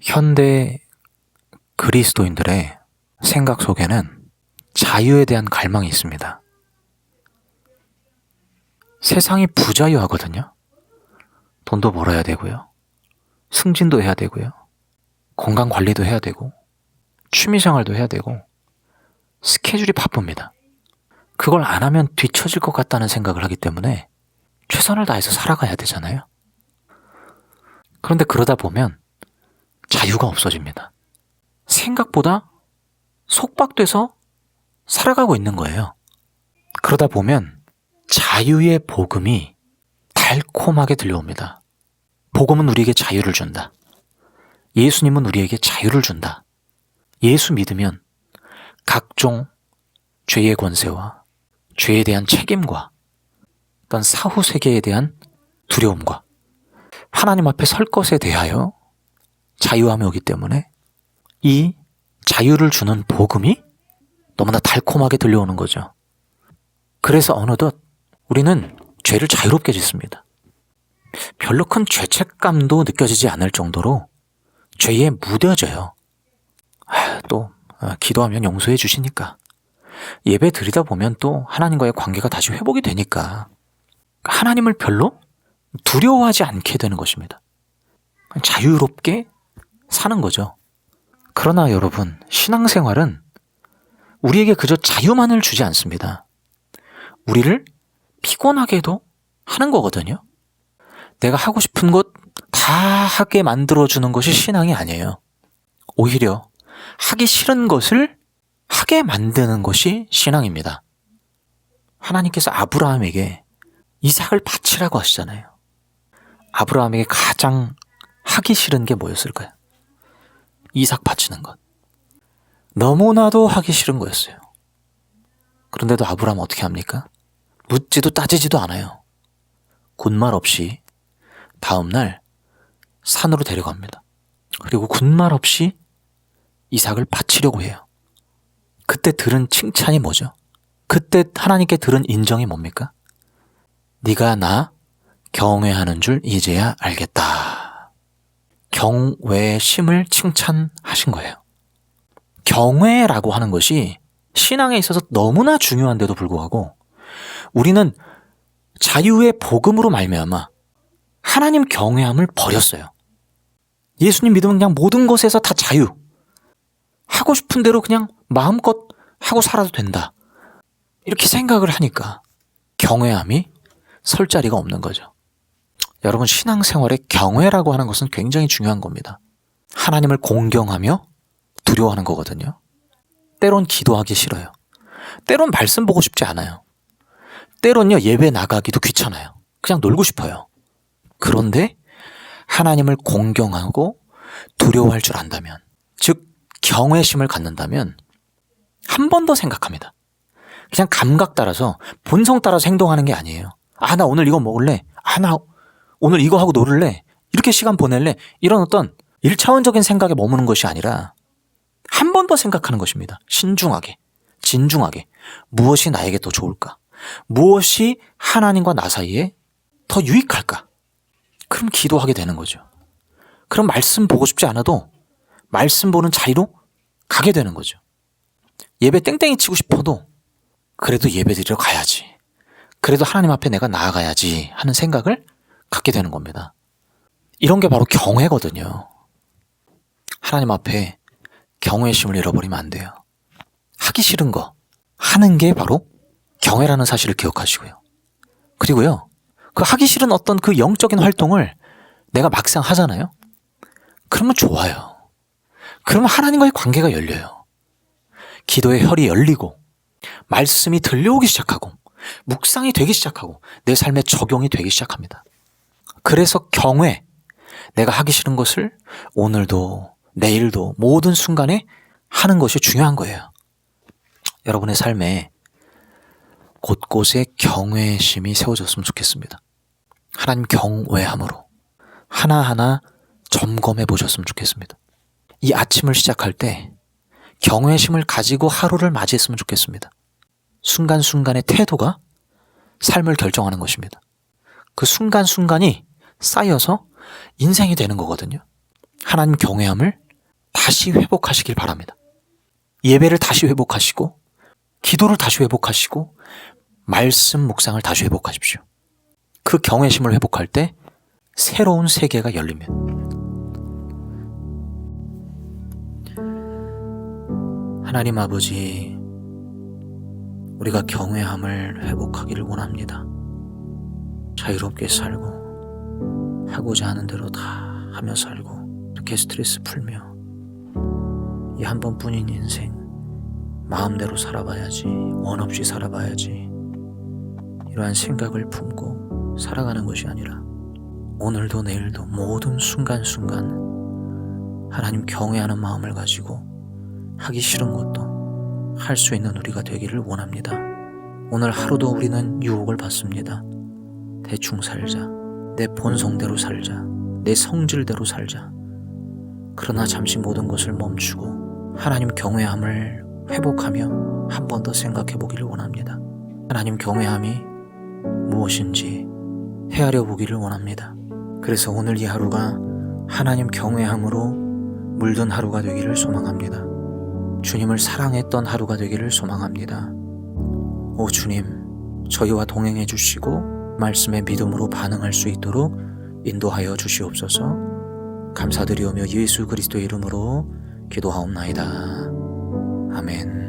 현대 그리스도인들의 생각 속에는 자유에 대한 갈망이 있습니다. 세상이 부자유하거든요. 돈도 벌어야 되고요. 승진도 해야 되고요. 건강 관리도 해야 되고, 취미 생활도 해야 되고, 스케줄이 바쁩니다. 그걸 안 하면 뒤처질 것 같다는 생각을 하기 때문에 최선을 다해서 살아가야 되잖아요. 그런데 그러다 보면 자유가 없어집니다. 생각보다 속박돼서 살아가고 있는 거예요. 그러다 보면 자유의 복음이 달콤하게 들려옵니다. 복음은 우리에게 자유를 준다. 예수님은 우리에게 자유를 준다. 예수 믿으면 각종 죄의 권세와 죄에 대한 책임과 어떤 사후 세계에 대한 두려움과 하나님 앞에 설 것에 대하여 자유함이 오기 때문에 이 자유를 주는 복음이 너무나 달콤하게 들려오는 거죠. 그래서 어느덧 우리는 죄를 자유롭게 짓습니다. 별로 큰 죄책감도 느껴지지 않을 정도로 죄에 무뎌져요. 아, 또 아, 기도하면 용서해 주시니까 예배 드리다 보면 또 하나님과의 관계가 다시 회복이 되니까 하나님을 별로 두려워하지 않게 되는 것입니다. 자유롭게 사는 거죠. 그러나 여러분, 신앙생활은 우리에게 그저 자유만을 주지 않습니다. 우리를 피곤하게도 하는 거거든요. 내가 하고 싶은 것 다 하게 만들어주는 것이 신앙이 아니에요. 오히려 하기 싫은 것을 하게 만드는 것이 신앙입니다. 하나님께서 아브라함에게 이삭을 바치라고 하시잖아요. 아브라함에게 가장 하기 싫은 게 뭐였을까요? 이삭 바치는 것. 너무나도 하기 싫은 거였어요. 그런데도 아브라함 어떻게 합니까? 묻지도 따지지도 않아요. 군말 없이 다음날 산으로 데려갑니다. 그리고 군말 없이 이삭을 바치려고 해요. 그때 들은 칭찬이 뭐죠? 그때 하나님께 들은 인정이 뭡니까? 네가 나 경외하는 줄 이제야 알겠다. 경외의 심을 칭찬하신 거예요. 경외라고 하는 것이 신앙에 있어서 너무나 중요한데도 불구하고 우리는 자유의 복음으로 말미암아 하나님 경외함을 버렸어요. 예수님 믿으면 그냥 모든 것에서 다 자유. 하고 싶은 대로 그냥 마음껏 하고 살아도 된다. 이렇게 생각을 하니까 경외함이 설 자리가 없는 거죠. 여러분 신앙생활에 경외라고 하는 것은 굉장히 중요한 겁니다. 하나님을 공경하며 두려워하는 거거든요. 때론 기도하기 싫어요. 때론 말씀 보고 싶지 않아요. 때론요 예배 나가기도 귀찮아요. 그냥 놀고 싶어요. 그런데 하나님을 공경하고 두려워할 줄 안다면, 즉 경외심을 갖는다면 한 번 더 생각합니다. 그냥 감각 따라서 본성 따라서 행동하는 게 아니에요. 아, 나 오늘 이거 먹을래. 아, 나 오늘 이거 하고 놀을래. 이렇게 시간 보낼래. 이런 어떤 일차원적인 생각에 머무는 것이 아니라 한 번 더 생각하는 것입니다. 신중하게, 진중하게. 무엇이 나에게 더 좋을까? 무엇이 하나님과 나 사이에 더 유익할까? 그럼 기도하게 되는 거죠. 그럼 말씀 보고 싶지 않아도 말씀 보는 자리로 가게 되는 거죠. 예배 땡땡이 치고 싶어도 그래도 예배 드리러 가야지. 그래도 하나님 앞에 내가 나아가야지 하는 생각을 갖게 되는 겁니다. 이런 게 바로 경외거든요. 하나님 앞에 경외의 심을 잃어버리면 안 돼요. 하기 싫은 거 하는 게 바로 경외라는 사실을 기억하시고요. 그리고요. 그 하기 싫은 어떤 그 영적인 활동을 내가 막상 하잖아요. 그러면 좋아요. 그러면 하나님과의 관계가 열려요. 기도의 혈이 열리고 말씀이 들려오기 시작하고 묵상이 되기 시작하고 내 삶에 적용이 되기 시작합니다. 그래서 경외, 내가 하기 싫은 것을 오늘도 내일도 모든 순간에 하는 것이 중요한 거예요. 여러분의 삶에 곳곳에 경외의 심이 세워졌으면 좋겠습니다. 하나님 경외함으로 하나하나 점검해 보셨으면 좋겠습니다. 이 아침을 시작할 때 경외의 심을 가지고 하루를 맞이했으면 좋겠습니다. 순간순간의 태도가 삶을 결정하는 것입니다. 그 순간순간이 쌓여서 인생이 되는 거거든요. 하나님 경외함을 다시 회복하시길 바랍니다. 예배를 다시 회복하시고, 기도를 다시 회복하시고, 말씀 묵상을 다시 회복하십시오. 그 경외심을 회복할 때 새로운 세계가 열리면 하나님 아버지 우리가 경외함을 회복하기를 원합니다. 자유롭게 살고 하고자 하는 대로 다 하며 살고 이렇게 스트레스 풀며 이 한 번뿐인 인생 마음대로 살아봐야지 원 없이 살아봐야지 이러한 생각을 품고 살아가는 것이 아니라 오늘도 내일도 모든 순간순간 하나님 경외하는 마음을 가지고 하기 싫은 것도 할 수 있는 우리가 되기를 원합니다. 오늘 하루도 우리는 유혹을 받습니다. 대충 살자. 내 본성대로 살자. 내 성질대로 살자. 그러나 잠시 모든 것을 멈추고 하나님 경외함을 회복하며 한 번 더 생각해 보기를 원합니다. 하나님 경외함이 무엇인지 헤아려 보기를 원합니다. 그래서 오늘 이 하루가 하나님 경외함으로 물든 하루가 되기를 소망합니다. 주님을 사랑했던 하루가 되기를 소망합니다. 오 주님, 저희와 동행해 주시고 말씀의 믿음으로 반응할 수 있도록 인도하여 주시옵소서. 감사드리오며 예수 그리스도의 이름으로 기도하옵나이다. 아멘.